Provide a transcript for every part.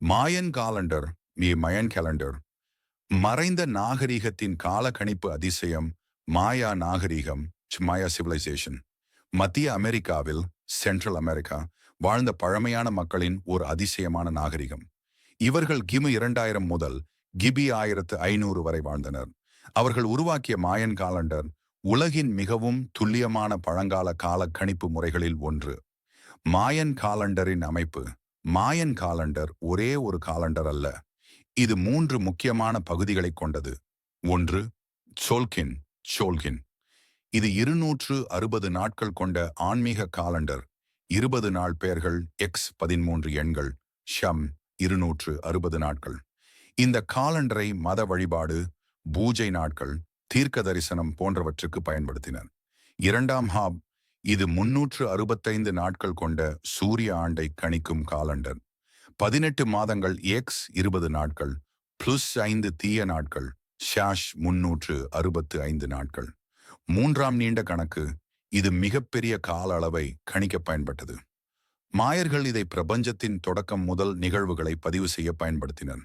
மாயன் calendar மீ Mayan calendar மறைந்த நாகரிகத்தின் காலக்கணிப்பு அதிசயம் மாயா நாகரிகம் மாயா சிவிலைசேஷன் மத்திய அமெரிக்காவில் சென்ட்ரல் அமெரிக்கா வாழ்ந்த பழமையான மக்களின் ஒரு அதிசயமான நாகரிகம். இவர்கள் கிமு இரண்டாயிரம் முதல் கிபி ஆயிரத்து ஐநூறு வரை வாழ்ந்தனர். அவர்கள் உருவாக்கிய மாயன் காலண்டர் உலகின் மிகவும் துல்லியமான பழங்கால கால கணிப்பு முறைகளில் ஒன்று. மாயன் காலண்டரின் அமைப்பு மாயன் காலண்டர் ஒரே ஒரு காலண்டர் அல்ல. இது மூன்று முக்கியமான பகுதிகளை கொண்டது. ஒன்று சோல்கின் சோல்கின். இது இருநூற்று அறுபது நாட்கள் கொண்ட ஆன்மீக காலண்டர். இருபது நாள் பெயர்கள் எக்ஸ் பதிமூன்று எண்கள் ஷம் இருநூற்று அறுபது நாட்கள். இந்த காலண்டரை மத வழிபாடு பூஜை நாட்கள் தீர்க்க தரிசனம் போன்றவற்றுக்கு பயன்படுத்தினர். இரண்டாம் ஹாப் இது முன்னூற்று அறுபத்தைந்து நாட்கள் கொண்ட சூரிய ஆண்டை கணிக்கும் காலண்டர். பதினெட்டு மாதங்கள் எக்ஸ் இருபது நாட்கள் பிளஸ் ஐந்து தீய நாட்கள் ஷாஷ் முன்னூற்று அறுபத்து ஐந்து நாட்கள். மூன்றாம் நீண்ட கணக்கு இது மிகப்பெரிய கால அளவை கணிக்க பயன்பட்டது. மாயர்கள் இதை பிரபஞ்சத்தின் தொடக்கம் முதல் நிகழ்வுகளை பதிவு செய்ய பயன்படுத்தினர்.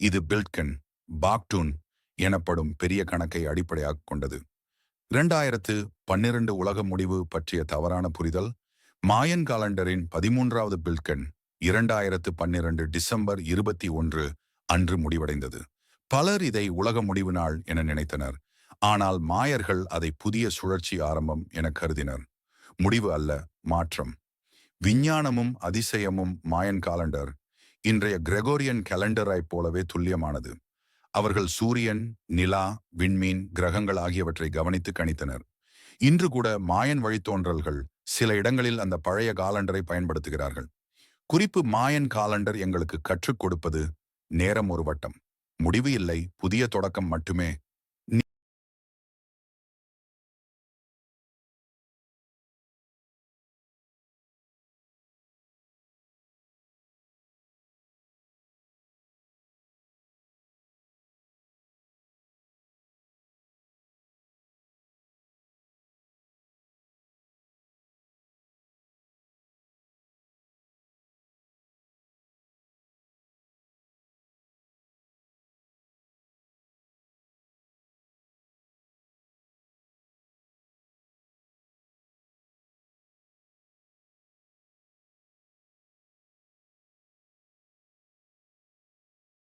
இது பில்ட்கன் பாக்டூன் எனப்படும் பெரிய கணக்கை அடிப்படையாக கொண்டது. இரண்டாயிரத்து பன்னிரண்டு உலக முடிவு பற்றிய தவறான புரிதல் மாயன் காலண்டரின் பதிமூன்றாவது பில்கன் இரண்டாயிரத்து பன்னிரண்டு டிசம்பர் இருபத்தி ஒன்று அன்று முடிவடைந்தது. பலர் இதை உலக முடிவு நாள் என நினைத்தனர். ஆனால் மாயர்கள் அதை புதிய சுழற்சி ஆரம்பம் என கருதினர். முடிவு அல்ல மாற்றம். விஞ்ஞானமும் அதிசயமும் மாயன் காலண்டர். இன்றைய கிரெகோரியன் கேலண்டரைப் போலவே துல்லியமானது. அவர்கள் சூரியன் நிலா விண்மீன் கிரகங்கள் ஆகியவற்றை கவனித்து கணித்தனர். இன்று கூட மாயன் வழித்தோன்றல்கள் சில இடங்களில் அந்த பழைய காலண்டரை பயன்படுத்துகிறார்கள். குறிப்பு மாயன் காலண்டர் எங்களுக்கு கற்றுக் கொடுப்பது நேரம் ஒரு வட்டம். முடிவு இல்லை புதிய தொடக்கம் மட்டுமே